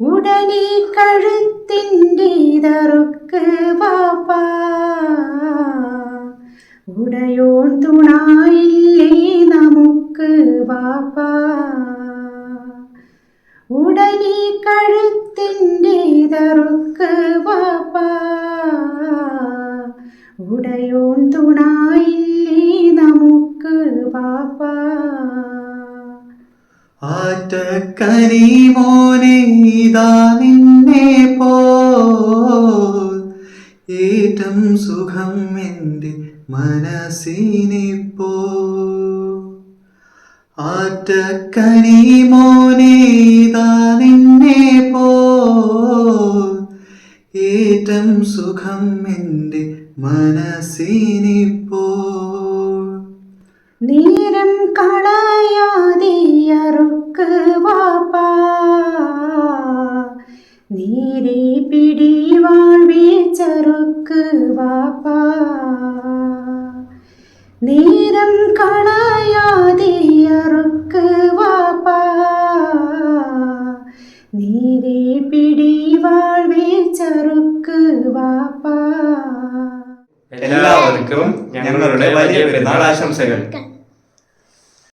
ഉടനെ കഴുത്തിന്റെ തറുക്ക് വാപ്പാ ഉടയോൺ തുണായില്ലേ നമുക്ക് വാപ്പാ ഉടനെ കഴുത്തിന്റെ തറുക്ക് വാപ്പാ ഉടയോൺ തുണായില്ലേ നമുക്ക് വാപ്പാ ആറ്റക്കരി മോനെ ഇതാ നിന്നെ പോറ്റം സുഖം എന്റെ മനസ്സിനിപ്പോ ആറ്റക്കരി മോനെ ഇതാ നിന്നെ പോറ്റം സുഖം എന്റെ മനസ്സിനിപ്പോ നേരം നീരെ പിടിവാൾ വീച്ചറുക്ക് വാപ്പാ നേരം കളയാതെ അറുക്ക് വാപ്പാ നീരെ പിടിവാൾ വീച്ചറുക്ക് വാപ്പാ എല്ലാവർക്കും ഞങ്ങളുടെ വലിയ പെരുന്നാൾ ആശംസകൾ.